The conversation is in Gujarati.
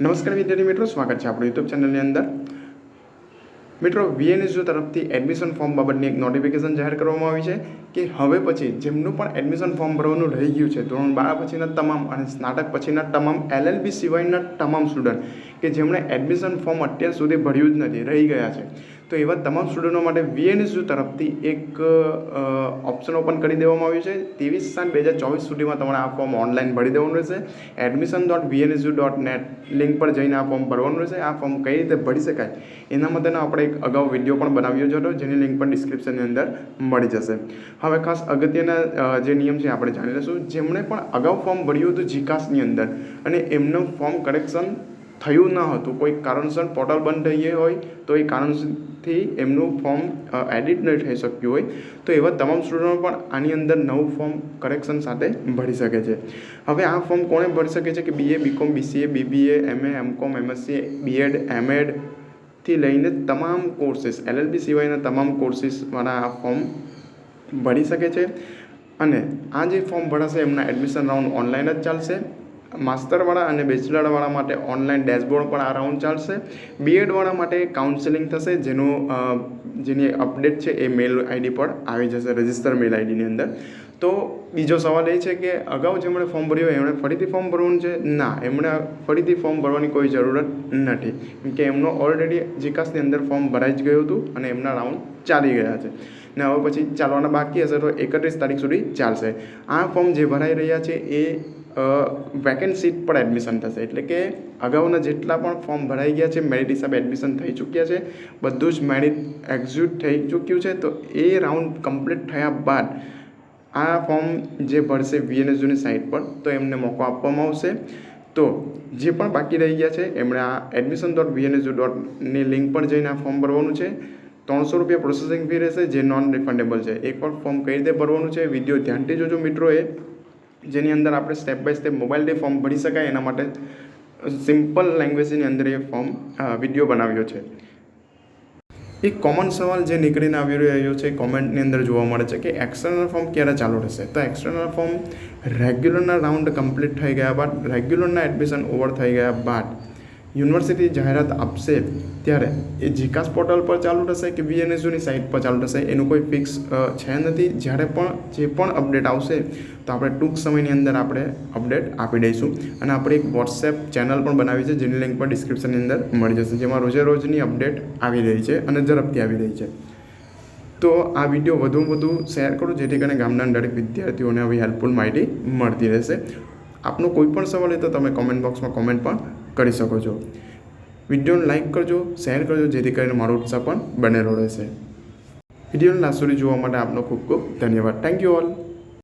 નમસ્કાર વિદ્યાર્થી મિત્રો, સ્વાગત છે આપણું યુટ્યુબ ચેનલની અંદર. મિત્રો વીએનએસયુ તરફથી એડમિશન ફોર્મ બાબતની એક નોટિફિકેશન જાહેર કરવામાં આવી છે કે હવે પછી જેમનું પણ એડમિશન ફોર્મ ભરવાનું રહી ગયું છે, ધોરણ બાર પછીના તમામ અને સ્નાતક પછીના તમામ એલએલબી સિવાયના તમામ સ્ટુડન્ટ કે જેમણે એડમિશન ફોર્મ અત્યાર સુધી ભર્યું જ નથી, રહી ગયા છે. તો એવા તમામ સ્ટુડન્ટો માટે વીએનએસયુ તરફથી એક ઓપ્શન ઓપન કરી દેવામાં આવ્યું છે. ત્રેવીસ સાત બે હજાર ચોવીસ સુધીમાં તમારે આ ફોર્મ ઓનલાઈન ભરી દેવાનું રહેશે. Admission dot VNSU dot net link પર જઈને આ ફોર્મ ભરવાનું રહેશે. આ ફોર્મ કઈ રીતે ભરી શકાય એના માટેનો આપણે એક અગાઉ વીડિયો પણ બનાવ્યો છે હતો, જેની લિંક પણ ડિસ્ક્રિપ્શનની અંદર મળી જશે. હવે ખાસ અગત્યના જે નિયમ છે આપણે જાણી લઈશું. જેમણે પણ અગાઉ ફોર્મ ભર્યું હતું જીકાસની અંદર અને એમનું ફોર્મ કરેક્શન થયું ન હતું. કોઈ કારણસર પોર્ટલ બંધ થઈ હોય તો એ કારણથી એમનું ફોર્મ એડિટ નહીં થઈ શક્યું હોય. તો એવા તમામ સ્ટુડન્ટો પણ આની અંદર નવું ફોર્મ કરેક્શન સાથે ભરી શકે છે. હવે આ ફોર્મ કોણે ભરી શકે છે કે BA BCom BCA BBA MA MCom MSc BEd એમએડથી લઈને તમામ કોર્સીસ એલએલબી સિવાયના તમામ કોર્સીસવાળા આ ફોર્મ ભરી શકે છે. અને આ જે ફોર્મ ભરાશે એમના એડમિશન રાઉન્ડ ઓનલાઈન જ ચાલશે. માસ્ટરવાળા અને બેચલરવાળા માટે ઓનલાઈન ડેશબોર્ડ પણ આ રાઉન્ડ ચાલશે. બીએડવાળા માટે કાઉન્સેલિંગ થશે, જેનું જેની અપડેટ છે એ મેલ આઈડી પર આવી જશે, રજિસ્ટર મેલ આઈડીની અંદર. તો બીજો સવાલ એ છે કે અગાઉ જેમણે ફોર્મ ભર્યું હોય, એમણે ફરીથી ફોર્મ ભરવાનું છે? ના, એમણે ફરીથી ફોર્મ ભરવાની કોઈ જરૂરત નથી. કે એમનો ઓલરેડી જીકાસની અંદર ફોર્મ ભરાઈ જ ગયું હતું અને એમના રાઉન્ડ ચાલી ગયા છે. ને હવે પછી ચાલવાના બાકી હશે તો એકત્રીસ તારીખ સુધી ચાલશે. આ ફોર્મ જે ભરાઈ રહ્યા છે એ વેકેન્ટ સીટ પર એડમિશન થશે. એટલે કે અગાઉના જેટલા પણ ફોર્મ ભરાઈ ગયા છે મેરિટ હિસાબે એડમિશન થઈ ચૂક્યા છે, બધું જ મેરિટ એક્ઝ્યુટ થઈ ચૂક્યું છે. તો એ રાઉન્ડ કમ્પ્લીટ થયા બાદ આ ફોર્મ જે ભરશે વીએનએસયુની સાઇટ પર, તો એમને મોકો આપવામાં આવશે. તો જે પણ બાકી રહી ગયા છે, એમણે આ એડમિશન ડોટ વીએનએસયુ ડોટની લિંક પર જઈને આ ફોર્મ ભરવાનું છે. ત્રણસો રૂપિયા પ્રોસેસિંગ ફી રહેશે, જે નોન રિફંડેબલ છે એકવાર ફોર્મ કઈ રીતે ભરવાનું છે વીડિયો ધ્યાનથી જોજો મિત્રોએ જેની અંદર આપણે સ્ટેપ બાય સ્ટેપ મોબાઈલથી ફોર્મ ભરી શકાય, એના માટે સિમ્પલ લેંગ્વેજની અંદર એ ફોર્મ વીડિયો બનાવ્યો છે. એક કોમન સવાલ જે નીકળીને આવી રહ્યો છે કોમેન્ટની અંદર જોવા મળે છે કે એક્સટર્નલ ફોર્મ ક્યારે ચાલુ રહેશે? તો એક્સટર્નલ ફોર્મ રેગ્યુલરના રાઉન્ડ કમ્પ્લીટ થઈ ગયા બાદ રેગ્યુલરના એડમિશન ઓવર થઈ ગયા બાદ યુનિવર્સિટી જાહેરાત આપશે ત્યારે એ જીકાસ પોર્ટલ પર ચાલુ થશે કે બીએનએસયુની સાઇટ પર ચાલુ થશે? એનું કોઈ ફિક્સ છે નથી. જ્યારે પણ જે પણ અપડેટ આવશે, તો આપણે ટૂંક સમયની અંદર આપણે અપડેટ આપી દઈશું. અને આપણે એક વોટ્સએપ ચેનલ પણ બનાવી છે, જેની લિંક પણ ડિસ્ક્રિપ્શનની અંદર મળી જશે, જેમાં રોજે રોજની અપડેટ આવી રહી છે અને ઝડપથી આવી રહી છે. તો આ વીડિયો વધુમાં વધુ શેર કરો, જેથી કરીને ગામના દરેક વિદ્યાર્થીઓને આવી હેલ્પફુલ માહિતી મળતી રહેશે. આપનો કોઈ પણ સવાલ હોય તો તમે કોમેન્ટ બોક્સમાં કોમેન્ટ પણ કરી શકો છો. વિડીયોને લાઇક કરજો, શેર કરજો, જેથી કરીને મારો ઉત્સાહ પણ બનેલો રહેશે. વિડીયોને લાસ્ટ સુધી જોવા માટે આપનો ખૂબ ખૂબ ધન્યવાદ. Thank you all